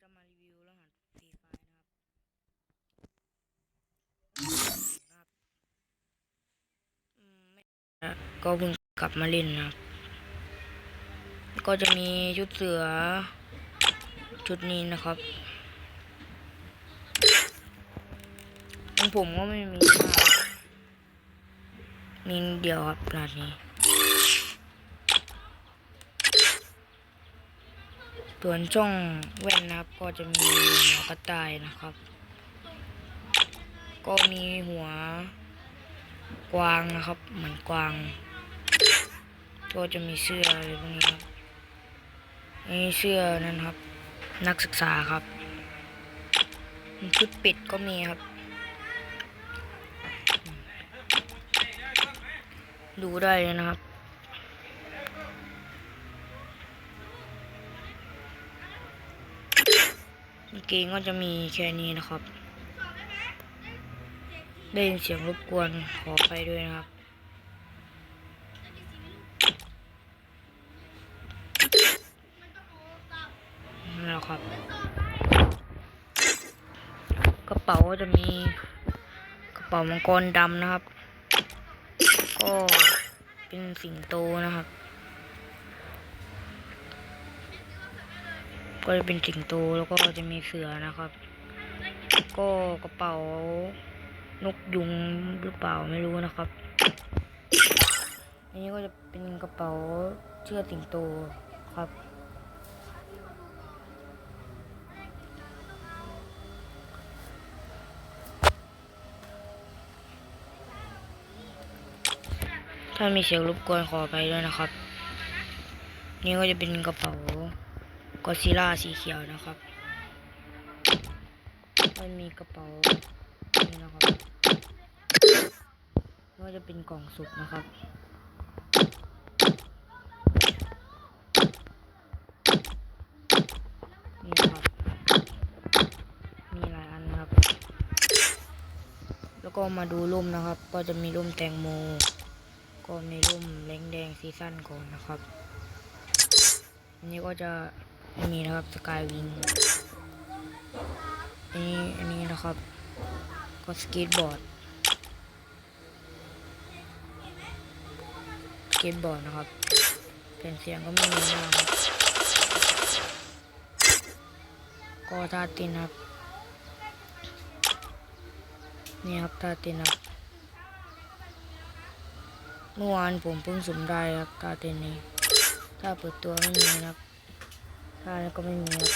จะมารีวิวรหัสฟรีไฟนะครับนะครับอืมไม่นะก็เพิ่งกลับมาเล่นนะครับ ก็จะมีชุดเสือ ชุดนี้นะครับของผมก็ไม่มีมากมีเดียวครับรหัสนี้ ส่วนช่องแว่นนะครับ ก็จะมีหัวกระต่ายนะครับ ก็มีหัวกวางนะครับ เหมือนกวาง ก็จะมีเสื้ออะไรพวกนี้ครับนี่เสื้อนั่นครับ นักศึกษาครับชุดปิดก็มีครับ ดูได้เลยนะครับ เกงก็จะมีแค่นี้นะครับ ได้ยินเสียงรบกวนขอไปด้วยนะครับนั่แหละครับ กระเป๋าก็จะมีกระเป๋ามังกรดำนะครับ ก็เป็นสิงโตนะครับ ก็จะเป็นสิงโตแล้วก็จะมีเสือนะครับ ก็กระเป๋านกยุงหรือเปล่าไม่รู้นะครับอันนี้ก็จะเป็นกระเป๋าเชือกสิงโตครับถ้ามีเสียงรบกวนขอไปด้วยนะครับ นี่ก็จะเป็นกระเป๋า กอซิล่าสีเขียวนะครับ มันมีกระเป๋านี่นะครับก็จะเป็นกล่องสุกนะครับนี่นครับ มีหลายอันนะครับ แล้วก็มาดูร่มนะครับ ก็จะมีร่มแตงโม ก็มีร่มแดงแดงซีซั่นก่อนนะครับ อันนี้ก็จะ มีนะครับสกายวิงอันนี้อันนี้นะครับ ก็สเก็ตบอร์ดสเก็ตบอร์ดนะครับแผ่นเสียงก็ไม่มีนะครับก็ท่าเตินครับนี่ครับท่าเตินครับเมื่อวานผมเพิ่งสุ่มได้ครับท่าเต้นนี้ถ้าเปิดตัวไม่มีนะครับ ท่านี้ก็ไม่มีครับ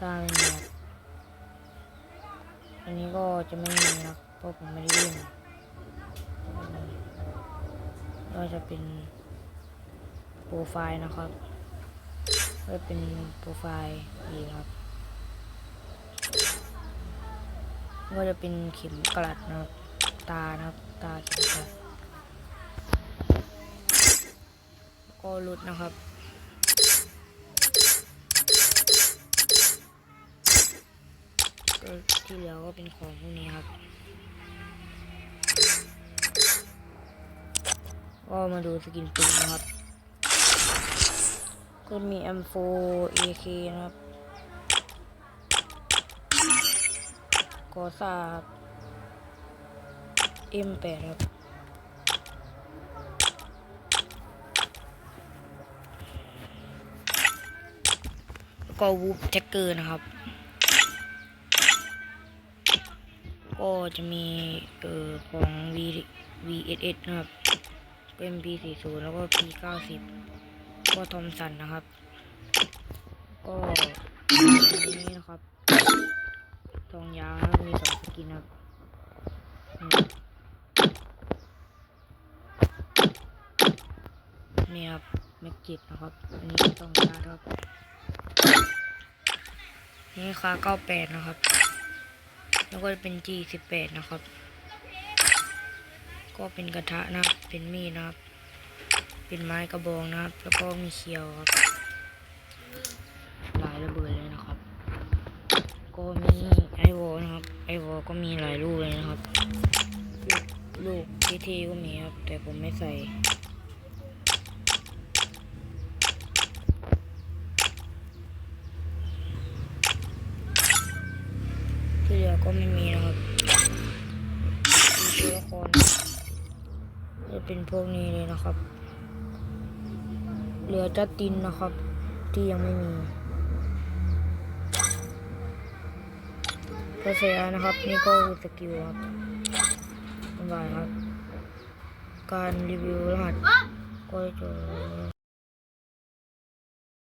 ท่าไม่มีอันนี้ก็จะไม่มีนะครับเพราะผมไม่ได้เล่นก็จะเป็นโปรไฟล์นะครับก็เป็นโปรไฟล์ดีครับ ก็จะเป็นเข็มกลัดนะครับ ตานะครับ ตาเข็มกลัดก็รุดนะครับ ที่เหลือก็เป็นของพวกนี้ครับก็มาดูสกินปืนนะครับ ก็มี M4 AK นะครับกอซ่าบ M8 ครับก็วูฟแจ็คเกอร์นะครับ ก็จะมีเอ่อของ V VSS นะครับเป็น P40 แล้วก็ P90 ก็ทอมสันนะครับ ก็อันนี้นะครับทองยาวนะมีสองสกินครับนี่ครับแม็กจิตนะครับอันนี้ต้องชารครับ นี่ค่า98นะครับ แล้วก็เป็น G18 นะครับ ก็เป็นกระทะนะครับ เป็นมีดนะครับ เป็นไม้กระบองนะครับ แล้วก็มีเขียวครับหลายระเบิดเลยนะครับ ก็มีไอวอลนะครับ ไอวอลก็มีหลายลูกเลยนะครับ ลูกลูกทีทีก็มีครับ แต่ผมไม่ใส่ ก็ไม่มีนะครับตัวละครจะเป็นพวกนี้เลยนะครับ เหลือจัตินนะครับ ที่ยังไม่มีก็เสียนะครับ นี่ก็คือสกิลครับบ๊ายบายครับ การรีวิวรหัสก็จะ